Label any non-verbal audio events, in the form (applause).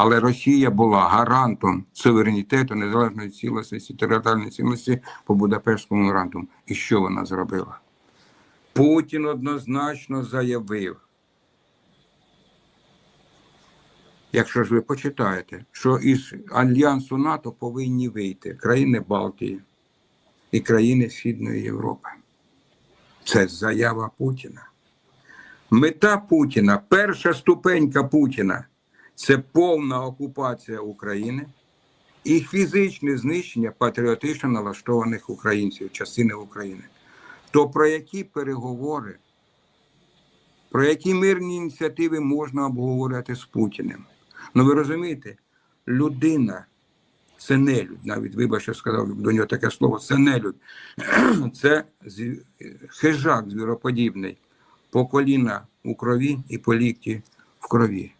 Але Росія була гарантом суверенітету, незалежної цілісності, територіальної цілісності по Будапештському меморандуму. І що вона зробила? Путін однозначно заявив, якщо ж ви почитаєте, що із Альянсу НАТО повинні вийти країни Балтії і країни Східної Європи. Це заява Путіна. Мета Путіна, перша ступенька Путіна це повна окупація України і фізичне знищення патріотично налаштованих українців, частини України. То про які переговори, про які мирні ініціативи можна обговорювати з Путіним? Ну ви розумієте, людина це нелюдь, навіть вибачте, сказав до нього таке слово, це нелюдь. (clears throat) Це хижак звіроподібний, по коліна у крові і по лікті в крові.